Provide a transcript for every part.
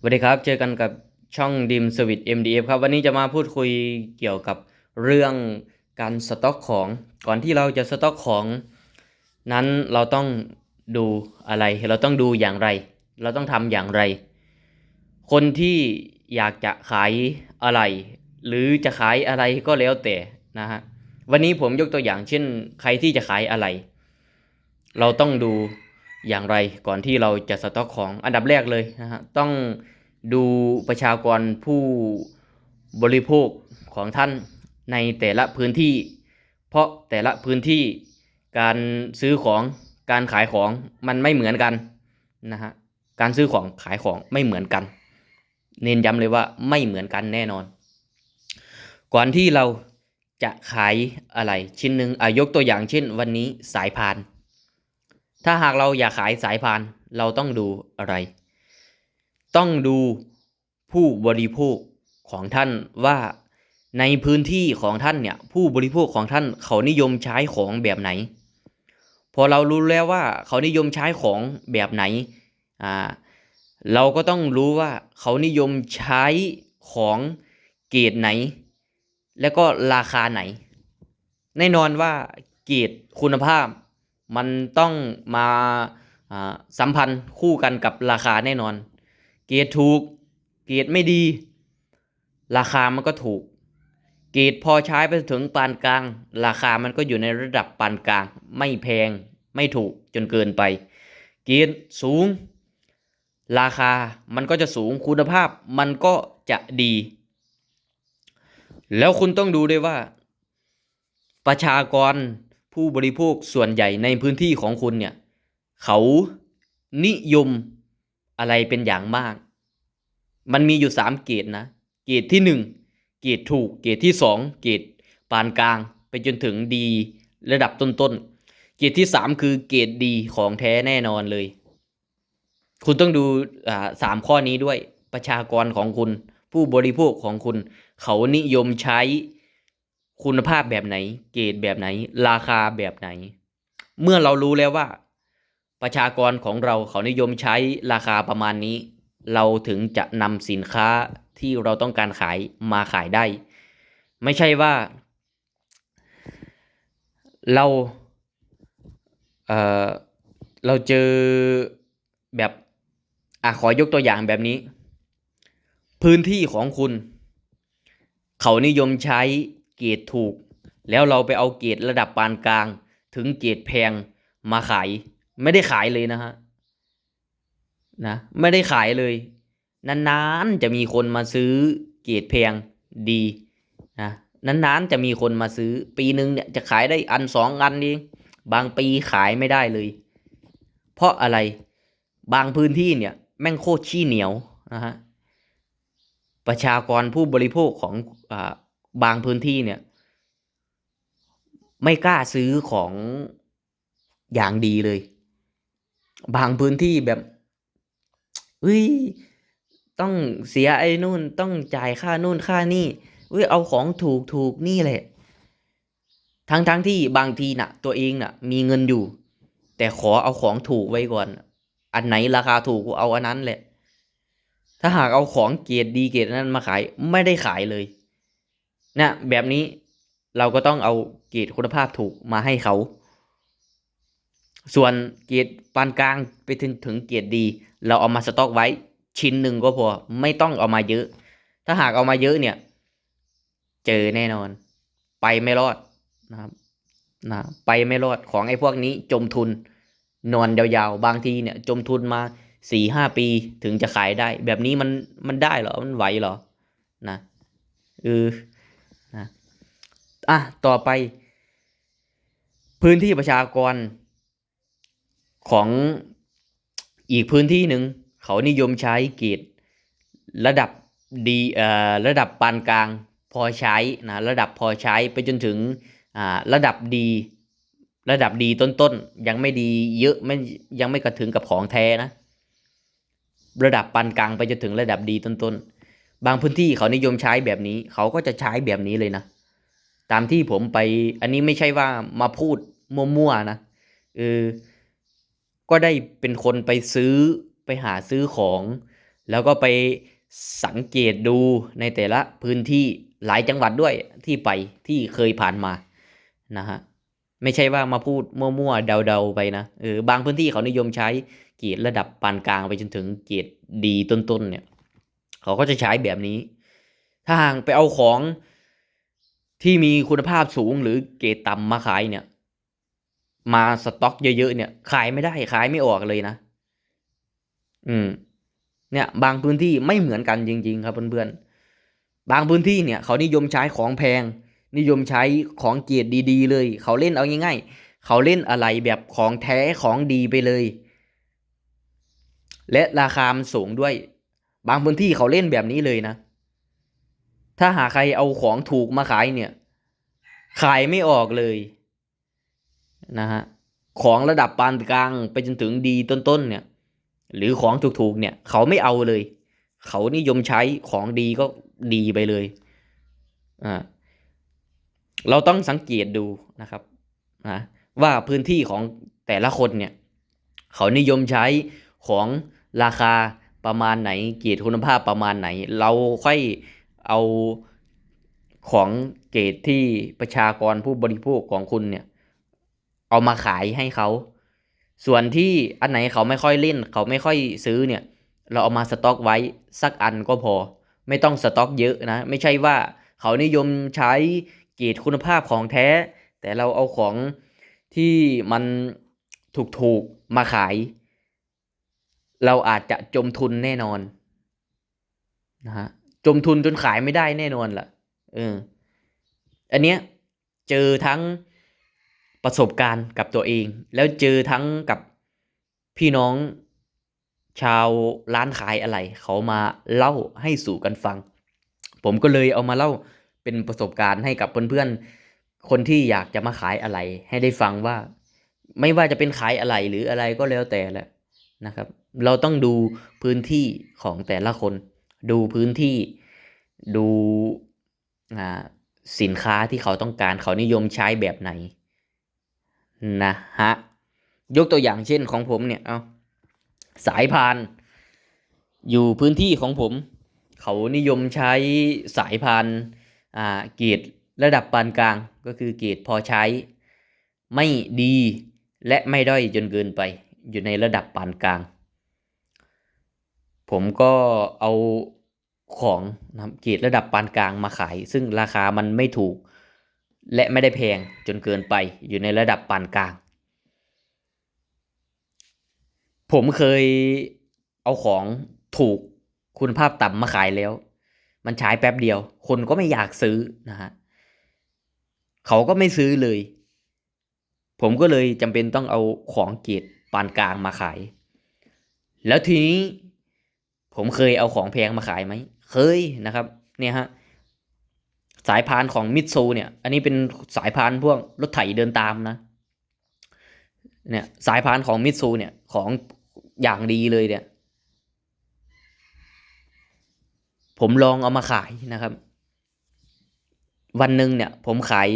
สวัสดีครับ เจอกันกับช่องดิมสวิต MDF ครับ วันนี้จะมาพูดคุยเกี่ยวกับเรื่องการสต็อกของ ก่อนที่เราจะสต็อกของ นั้นเราต้องดูอะไร เราต้องดูอย่างไร เราต้องทำอย่างไร คนที่อยากจะขายอะไร หรือจะขายอะไรก็แล้วแต่นะฮะ วันนี้ผมยกตัวอย่างเช่น ใครที่จะขายอะไร เราต้องดู อย่างไรก่อนที่เราจะสต็อกของอันดับแรกเลยนะฮะต้องดูประชากรผู้บริโภคของท่านในแต่ละพื้นที่ เพราะแต่ละพื้นที่การซื้อของการขายของมันไม่เหมือนกันนะฮะการซื้อของขายของไม่เหมือนกัน เน้นย้ำเลยว่าไม่เหมือนกันแน่นอน ก่อนที่เราจะขายอะไรชิ้นหนึ่งอายกตัวอย่างเช่น วันนี้สายพาน ถ้าหากเราอยากขายสายพาน เราต้องดูอะไร ต้องดูผู้บริโภคของท่านว่าในพื้นที่ของท่านเนี่ยผู้บริโภคของท่านเขานิยมใช้ของแบบไหน พอเรารู้แล้วว่าเขานิยมใช้ของแบบไหนอ่าเราก็ต้องรู้ว่าเขานิยมใช้ของเกรดไหน แล้วก็ราคาไหน แน่นอนว่าเกรดคุณภาพ มันต้องมาสัมพันธ์คู่กันกับราคาแน่นอน เกรดถูก เกรดไม่ดี ราคามันก็ถูก เกรดพอใช้ไปถึงปานกลาง ราคามันก็อยู่ในระดับปานกลาง ไม่แพงไม่ถูกจนเกินไป เกรดสูง ราคามันก็จะสูงคุณภาพมันก็จะดี แล้วคุณต้องดูด้วยว่า ประชากร ผู้บริโภคส่วนใหญ่ในพื้นที่ของคุณเนี่ย เขานิยมอะไรเป็นอย่างมาก มันมีอยู่สามเกรดนะ เกรดที่หนึ่งเกรดถูก เกรดที่สองเกรดปานกลาง ไปจนถึงดีระดับต้นๆ เกรดที่สามคือเกรดดีของแท้แน่นอนเลย คุณต้องดูอ่าสามข้อนี้ด้วยประชากรของคุณ ผู้บริโภคของคุณ เขานิยมใช้ คุณภาพแบบไหน เกรดแบบไหน ราคาแบบไหน เมื่อเรารู้แล้วว่า ประชากรของเราเขานิยมใช้ราคาประมาณนี้ เราถึงจะนำสินค้าที่เราต้องการขายมาขายได้ ไม่ใช่ว่า เราเอ่อเราเจอแบบอะขอยกตัวอย่างแบบนี้ พื้นที่ของคุณ เขานิยมใช้ เกรดถูก แล้วเราไปเอาเกรดระดับปานกลาง ถึงเกรดแพงมาขาย ไม่ได้ขายเลยนะฮะนะไม่ได้ขายเลย นานๆจะมีคนมาซื้อเกรดแพงดีนะนานๆจะมีคนมาซื้อปีหนึ่งเนี่ยจะขายได้อันสองอันเองบางปีขายไม่ได้เลย เพราะอะไรบางพื้นที่เนี่ยแม่งโคตรขี้เหนียวนะฮะประชากรผู้บริโภคของอ่า บางพื้นที่เนี่ย ไม่กล้าซื้อของอย่างดีเลย บางพื้นที่แบบเฮ้ยต้องเสียไอ้นู่นต้องจ่ายค่านู่นค่านี่เฮ้ยเอาของถูกถูกนี่แหละ ทั้งทั้งที่บางทีน่ะ ตัวเองน่ะ มีเงินอยู่ แต่ขอเอาของถูกไว้ก่อน อันไหนราคาถูกกูเอาอันนั้นแหละ ถ้าหากเอาของเกรดดีเกรดนั้นมาขายไม่ได้ขายเลย นะแบบนี้เราก็ต้องเอาเกรดคุณภาพถูกมาให้เขา ส่วนเกรดปานกลางไปถึงถึงเกรดดี เราเอามาสต็อกไว้ชิ้นหนึ่งก็พอไม่ต้องเอามาเยอะ ถ้าหากเอามาเยอะเนี่ย เจอแน่นอน ไปไม่รอดนะครับนะไปไม่รอดของไอ้พวกนี้จมทุนนอนยาวๆ บางทีเนี่ย จมทุนมาสี่ห้าปีถึงจะขายได้ แบบนี้มันมันได้เหรอ มันไหวเหรอนะเออ อะต่อไป พื้นที่ประชากรของอีกพื้นที่หนึ่งเขานิยมใช้เกรดระดับดีเอ่อระดับปานกลางพอใช้นะระดับพอใช้ไปจนถึงอ่าระดับดี ระดับดีต้นๆยังไม่ดีเยอะไม่ยังไม่กระถึงกับของแท้นะ ระดับปานกลางไปจนถึงระดับดีต้นๆบางพื้นที่เขานิยมใช้แบบนี้ เขาก็จะใช้แบบนี้เลยนะ ตามที่ผมไปอันนี้ไม่ใช่ว่ามาพูดมั่วๆนะเออก็ได้เป็นคนไปซื้อไปหาซื้อของ แล้วก็ไปสังเกตดูในแต่ละพื้นที่หลายจังหวัดด้วยที่ไปที่เคยผ่านมานะฮะไม่ใช่ว่ามาพูดมั่วๆเดาๆไปนะเออบางพื้นที่เขานิยมใช้เกรดระดับปานกลางไปจนถึงเกรดดีต้นๆเนี่ย เขาก็จะใช้แบบนี้ ถ้าหากไปเอาของ ที่มีคุณภาพสูงหรือเกรดต่ำมาขายเนี่ย มาสต็อกเยอะๆเนี่ย ขายไม่ได้ขายไม่ออกเลยนะ อืม เนี่ย บางพื้นที่ไม่เหมือนกันจริง ๆ ครับเพื่อนๆบางพื้นที่เนี่ยเขานิยมใช้ของแพง นิยมใช้ของเกียรดดีๆ เลย เขาเล่นเอาง่าย ๆ เขาเล่นอะไรแบบของแท้ของดีไปเลย และราคามันสูงด้วย บางพื้นที่เขาเล่นแบบนี้เลยนะ ถ้าหาใครเอาของถูกมาขายเนี่ย ขายไม่ออกเลยนะฮะของระดับปานกลางไปจนถึงดีต้นๆเนี่ย หรือของถูกๆเนี่ย เขาไม่เอาเลย เขานิยมใช้ของดีก็ดีไปเลยอ่าเราต้องสังเกตดูนะครับนะว่าพื้นที่ของแต่ละคนเนี่ย เขานิยมใช้ของราคาประมาณไหนเกียรดคุณภาพประมาณไหน เราค่อย เอาของเกรดที่ประชากรผู้บริโภคของคุณเนี่ย เอามาขายให้เขา ส่วนที่อันไหนเขาไม่ค่อยเล่น เขาไม่ค่อยซื้อเนี่ย เราเอามาสต็อกไว้สักอันก็พอ ไม่ต้องสต็อกเยอะนะ ไม่ใช่ว่าเขานิยมใช้เกรดคุณภาพของแท้ แต่เราเอาของที่มันถูกๆมาขาย เราอาจจะจมทุนแน่นอนนะฮะ จมทุนจนขายไม่ได้แน่นอนล่ะเอออันเนี้ยเจอทั้งประสบการณ์กับตัวเอง แล้วเจอทั้งกับพี่น้องชาวร้านขายอะไร เขามาเล่าให้สู่กันฟัง ผมก็เลยเอามาเล่าเป็นประสบการณ์ให้กับเพื่อนๆ คนที่อยากจะมาขายอะไร ให้ได้ฟังว่า ไม่ว่าจะเป็นขายอะไรหรืออะไรก็แล้วแต่แหละนะครับ เราต้องดูพื้นที่ของแต่ละคน ดูพื้นที่ดูสินค้าที่เขาต้องการเขานิยมใช้แบบไหนนะฮะยกตัวอย่างเช่นของผมเนี่ยเอาสายพาน อยู่พื้นที่ของผม เขานิยมใช้สายพานอ่าเกรดระดับปานกลางก็คือเกรดพอใช้ ไม่ดีและไม่ด้อยจนเกินไปอยู่ในระดับปานกลาง ผมก็เอาของนะครับเกรดระดับปานกลางมาขาย ซึ่งราคามันไม่ถูก และไม่ได้แพงจนเกินไปอยู่ในระดับปานกลาง ผมเคยเอาของถูกคุณภาพต่ำมาขายแล้ว มันใช้แป๊บเดียว คนก็ไม่อยากซื้อนะฮะเขาก็ไม่ซื้อเลย ผมก็เลยจำเป็นต้องเอาของเกรดปานกลางมาขาย แล้วทีนี้ ผมเคยเอาของแพงมาขายไหม เคยนะครับ เนี่ยฮะ สายพานของมิตซูเนี่ย อันนี้เป็นสายพานพวกรถไถเดินตามนะ เนี่ยสายพานของมิตซูเนี่ยของอย่างดีเลยเนี่ย ผมลองเอามาขายนะครับ วันหนึ่งเนี่ย ผมขาย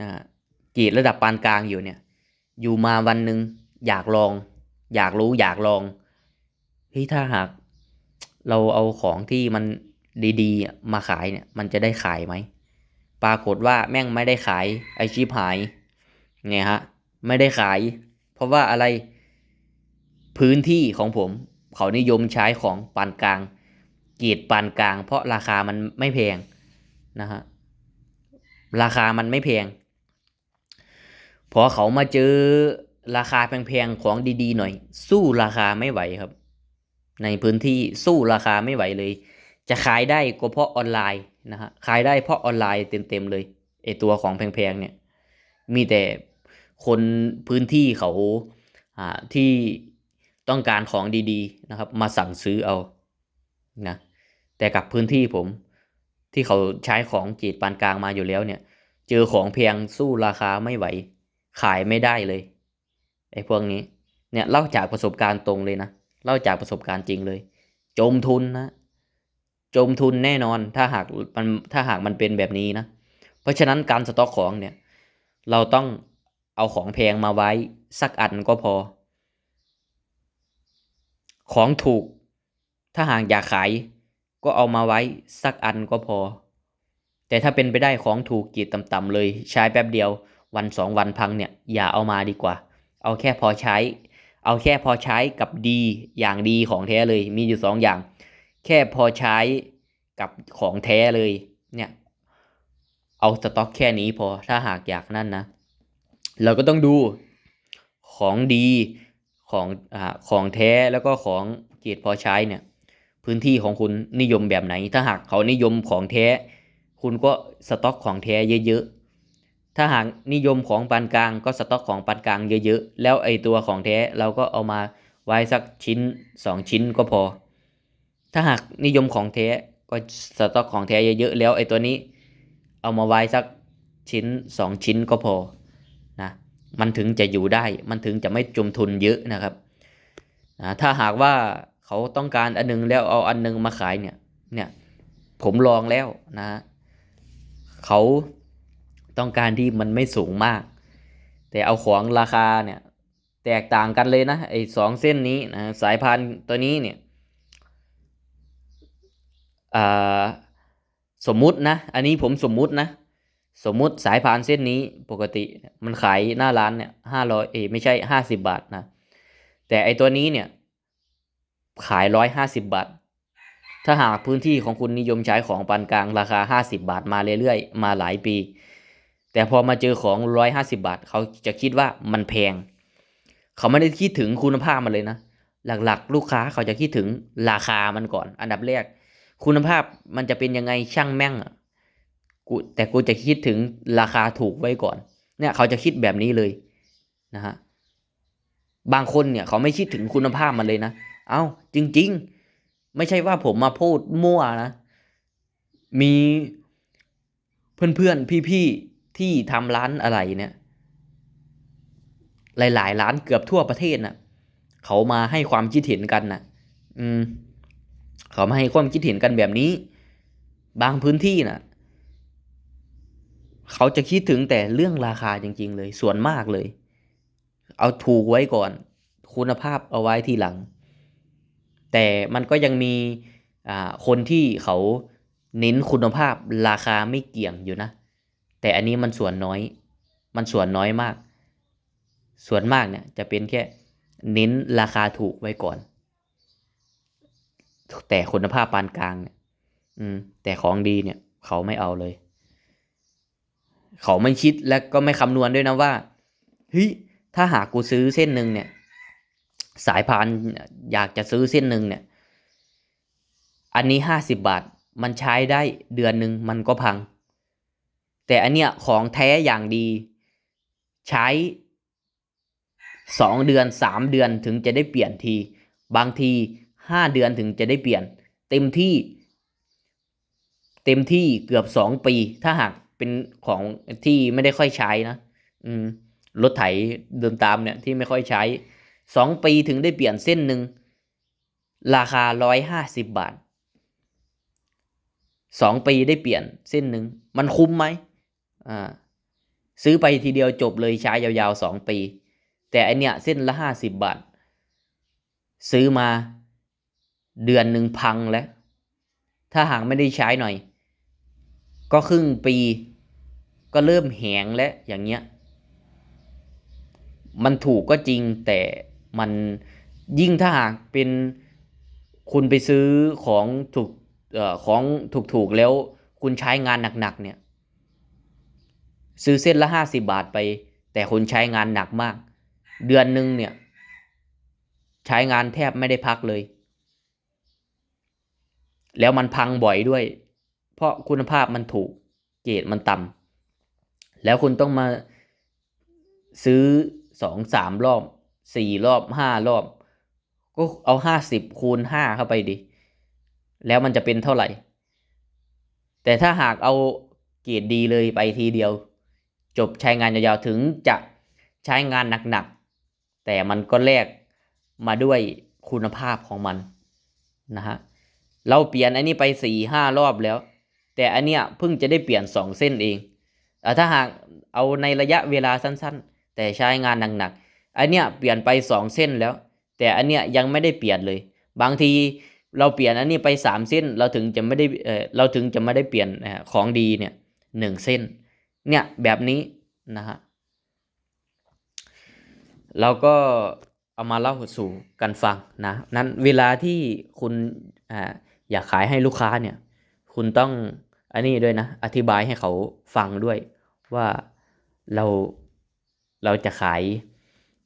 อ่ากรดระดับปานกลางอยู่เนี่ย อยู่มาวันหนึ่งอยากลอง อยากรู้อยากลองเฮ้ยถ้าหาก เราเอาของที่มันดีๆ มาขายเนี่ย มันจะได้ขายไหม ปรากฏว่าแม่งไม่ได้ขายไอชิปหาย เนี่ยฮะ ไม่ได้ขาย เพราะว่าอะไร พื้นที่ของผม เขานิยมใช้ของปานกลางเกรดปานกลาง เพราะราคามันไม่แพงนะฮะ ราคามันไม่แพง พอเขามาเจอราคาแพงๆ ของดีๆ หน่อย สู้ราคาไม่ไหวครับ ในพื้นที่สู้ราคาไม่ไหวเลย จะขายได้ก็เพราะออนไลน์นะฮะขายได้เพราะออนไลน์เต็มๆเลยไอตัวของแพงๆเนี่ยมีแต่คนพื้นที่เขาอ่าที่ต้องการของดีๆนะครับ มาสั่งซื้อเอานะแต่กับพื้นที่ผมที่เขาใช้ของเกรดปานกลางมาอยู่แล้วเนี่ย เจอของแพงสู้ราคาไม่ไหว ขายไม่ได้เลยไอ้พวกนี้เนี่ยเล่าจากประสบการณ์ตรงเลยนะ เล่าจากประสบการณ์จริงเลย จมทุนนะจมทุนแน่นอนถ้าหากมันถ้าหากมันเป็นแบบนี้นะ เพราะฉะนั้นการสต็อกของเนี่ย เราต้องเอาของแพงมาไว้สักอันก็พอ ของถูก ถ้าหากอยากขายก็เอามาไว้สักอันก็พอ แต่ถ้าเป็นไปได้ของถูกกีดต่ำๆเลย ใช้แป๊บเดียววันสองวันพังเนี่ย อย่าเอามาดีกว่า เอาแค่พอใช้ เอาแค่พอใช้กับดีอย่างดีของแท้เลย มีอยู่สองอย่าง แค่พอใช้กับของแท้เลย เนี่ย เอาสต็อกแค่นี้พอถ้าหากอยากนั่นนะ เราก็ต้องดูของดีของอ่าของแท้แล้วก็ของเกียรติพอใช้เนี่ย พื้นที่ของคุณนิยมแบบไหน ถ้าหากเขานิยมของแท้ คุณก็สต็อกของแท้เยอะๆ ถ้าหากนิยมของปานกลางก็สต็อกของปานกลางเยอะๆ แล้วไอตัวของแท้เราก็เอามาไว้สักชิ้นสองชิ้นก็พอ ถ้าหากนิยมของแท้ก็สต็อกของแท้เยอะๆ แล้วไอตัวนี้เอามาไว้สักชิ้นสองชิ้นก็พอนะมันถึงจะอยู่ได้ มันถึงจะไม่จมทุนเยอะนะครับนะถ้าหากว่าเขาต้องการอันหนึงแล้วเอาอันหนึงมาขายเนี่ยเนี่ยผมลองแล้วนะเขา ต้องการที่มันไม่สูงมาก แต่เอาของราคาเนี่ยแตกต่างกันเลยนะไอ้สองเส้นนี้นะสายพานตัวนี้เนี่ยสมมุตินะ อันนี้ผมสมมุตินะ สมมุติสายพานเส้นนี้ปกติมันขายหน้าร้านเนี่ยห้าร้อยเอไม่ใช่ห้าสิบบาทนะ แต่ไอตัวนี้เนี่ยขายร้อยห้าสิบบาท ถ้าหากพื้นที่ของคุณนิยมใช้ของปานกลางราคาห้าสิบาทมาเรื่อยๆ มาหลายปี แต่พอมาเจอของร้อยห้าสิบาท เขาจะคิดว่ามันแพง เขาไม่ได้คิดถึงคุณภาพมันเลยนะ หลักๆ ลูกค้าเขาจะคิดถึงราคามันก่อน อันดับแรก คุณภาพมันจะเป็นยังไงช่างแม่งอะกูแต่กูจะคิดถึงราคาถูกไว้ก่อน เนี่ยเขาจะคิดแบบนี้เลยนะฮะ บางคนเนี่ยเขาไม่คิดถึงคุณภาพมันเลยนะ เอ้าจริง ๆ ไม่ใช่ว่าผมมาพูดมั่วนะ มีเพื่อนๆพี่ๆ ที่ทำร้านอะไรเนี่ย หลาย ๆ ร้านเกือบทั่วประเทศน่ะเขามาให้ความคิดเห็นกันน่ะ อืม เขามาให้ความคิดเห็นกันแบบนี้ บางพื้นที่น่ะ เขาจะคิดถึงแต่เรื่องราคาจริง ๆ เลย ส่วนมากเลย เอาถูกไว้ก่อน คุณภาพเอาไว้ทีหลัง แต่มันก็ยังมีคนที่เขาเน้นคุณภาพราคาไม่เกี่ยงอยู่นะ แต่อันนี้มันส่วนน้อย มันส่วนน้อยมาก ส่วนมากเนี่ยจะเป็นแค่เน้นราคาถูกไว้ก่อน แต่คุณภาพปานกลางเนี่ยอืม แต่ของดีเนี่ย เขาไม่เอาเลย เขาไม่คิดและก็ไม่คำนวณด้วยนะว่าเฮ้ยถ้าหากกูซื้อเส้นหนึ่งเนี่ย สายพานอยากจะซื้อเส้นหนึ่งเนี่ย อันนี้ห้าสิบบาท มันใช้ได้เดือนหนึ่งมันก็พัง แต่อันเนี้ยของแท้อย่างดี ใช้สองเดือนสามเดือนถึงจะได้เปลี่ยนที บางทีห้าเดือนถึงจะได้เปลี่ยน เต็มที่ เต็มที่เกือบสองปี ถ้าหากเป็นของที่ไม่ได้ค่อยใช้นะ อืมรถไถเดินตามเนี่ยที่ไม่ค่อยใช้สองปีถึงได้เปลี่ยนเส้นหนึ่งราคาร้อยห้าสิบบาทสองปีได้เปลี่ยนเส้นหนึ่งมันคุ้มไหม อ่าซื้อไปทีเดียวจบเลยใช้ยาวๆสองปี แต่อันเนี้ยเส้นละห้าสิบบาท ซื้อมาเดือนหนึ่งพังแล้ว ถ้าหากไม่ได้ใช้หน่อย ก็ครึ่งปี ก็เริ่มแหงแล้วอย่างเงี้ย มันถูกก็จริงแต่มันยิ่งถ้าหากเป็นคุณไปซื้อของถูกเอ่อของถูกๆแล้วคุณใช้งานหนักๆเนี่ย ซื้อเส้นละห้าสิบาทไป แต่คุณใช้งานหนักมาก เดือนหนึ่งเนี่ย ใช้งานแทบไม่ได้พักเลย แล้วมันพังบ่อยด้วย เพราะคุณภาพมันถูกเกรดมันต่ำแล้วคุณต้องมาซื้อสองสามรอบสี่รอบห้ารอบ ก็เอาห้าสิบคูณห้าเข้าไปดิ แล้วมันจะเป็นเท่าไหร่ แต่ถ้าหากเอาเกรดดีเลยไปทีเดียว จบใช้งานยาวๆถึงจะใช้งานหนักๆ แต่มันก็แลกมาด้วยคุณภาพของมันนะฮะเราเปลี่ยนอันนี้ไปสี่ห้ารอบแล้ว แต่อันเนี้ยเพิ่งจะได้เปลี่ยนสองเส้นเองแต่ถ้าหากเอาในระยะเวลาสั้นๆ แต่ใช้งานหนักๆอันเนี้ยเปลี่ยนไปสองเส้นแล้ว แต่อันเนี้ยยังไม่ได้เปลี่ยนเลย บางทีเราเปลี่ยนอันนี้ไปสามเส้น เราถึงจะไม่ได้เราถึงจะไม่ได้เปลี่ยนของดีเนี่ยหนึ่งเส้น เนี่ยแบบนี้นะฮะเราก็เอามาเล่าสู่กันฟังนะนั้นเวลาที่คุณอ่าอยากขายให้ลูกค้าเนี่ย คุณต้องอันนี้ด้วยนะ อธิบายให้เขาฟังด้วยว่าเราเราจะขาย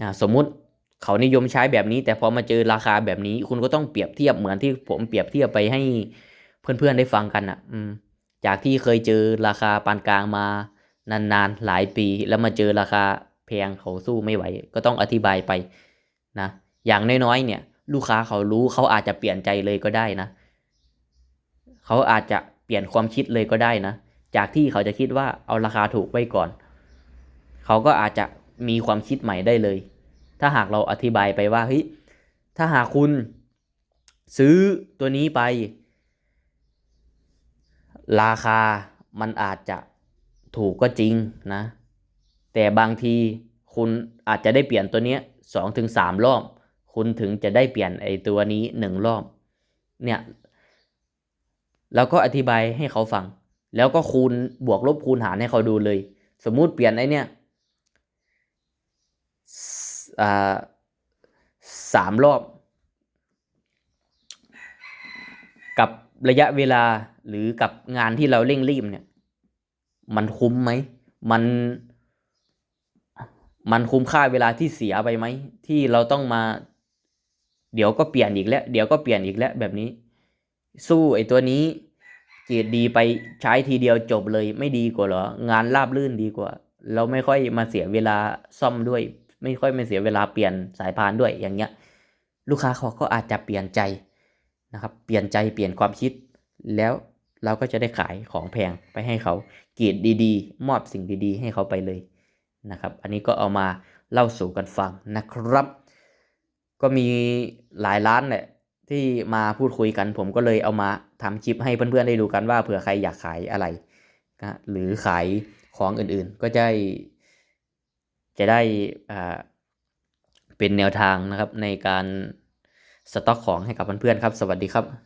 นะสมมุติเขานิยมใช้แบบนี้ แต่พอมาเจอราคาแบบนี้ คุณก็ต้องเปรียบเทียบเหมือนที่ผมเปรียบเทียบไปให้เพื่อนๆได้ฟังกันอะอืมจากที่เคยเจอราคาปานกลางมา นานๆหลายปีแล้วมาเจอราคาแพงเขาสู้ไม่ไหว ก็ต้องอธิบายไปนะอย่างน้อยๆเนี่ย ลูกค้าเขารู้เขาอาจจะเปลี่ยนใจเลยก็ได้นะเขาอาจจะเปลี่ยนความคิดเลยก็ได้นะ จากที่เขาจะคิดว่าเอาราคาถูกไว้ก่อน เขาก็อาจจะมีความคิดใหม่ได้เลย ถ้าหากเราอธิบายไปว่าเฮ้ยถ้าหากคุณซื้อตัวนี้ไป ราคามันอาจจะ ถูกก็จริงนะ แต่บางทีคุณอาจจะได้เปลี่ยนตัวเนี้ยสองถึงสามรอบ คุณถึงจะได้เปลี่ยนไอ้ตัวนี้หนึ่งรอบ เนี่ยแล้วก็อธิบายให้เขาฟัง แล้วก็คูณบวกลบคูณหารให้เขาดูเลย สมมุติเปลี่ยนไอ้เนี่ยสามรอบ กับระยะเวลาหรือกับงานที่เราเร่งรีบเนี่ย มันคุ้มไหม มัน มันคุ้มค่าเวลาที่เสียไปไหม ที่เราต้องมา เดี๋ยวก็เปลี่ยนอีกแล้ว เดี๋ยวก็เปลี่ยนอีกแล้วแบบนี้ สู้ไอ้ตัวนี้เกรดดีไปใช้ทีเดียวจบเลยไม่ดีกว่าเหรอ งานราบลื่นดีกว่า เราไม่ค่อยมาเสียเวลาซ่อมด้วย ไม่ค่อยมาเสียเวลาเปลี่ยนสายพานด้วยอย่างเงี้ย ลูกค้าเขาก็อาจจะเปลี่ยนใจนะครับ เปลี่ยนใจเปลี่ยนความคิดแล้ว เราก็จะได้ขายของแพงไปให้เขาเกียรดดีๆ มอบสิ่งดีๆ ให้เขาไปเลยนะครับ อันนี้ก็เอามาเล่าสู่กันฟังนะครับ ก็มีหลายร้านแหละที่มาพูดคุยกันผมก็เลยเอามาทำคลิปให้เพื่อนๆได้ดูกันว่าเผื่อใครอยากขายอะไรนะหรือขายของอื่นๆ ก็จะจะได้เป็นแนวทางนะครับในการสต็อกของให้กับเพื่อนๆครับ สวัสดีครับ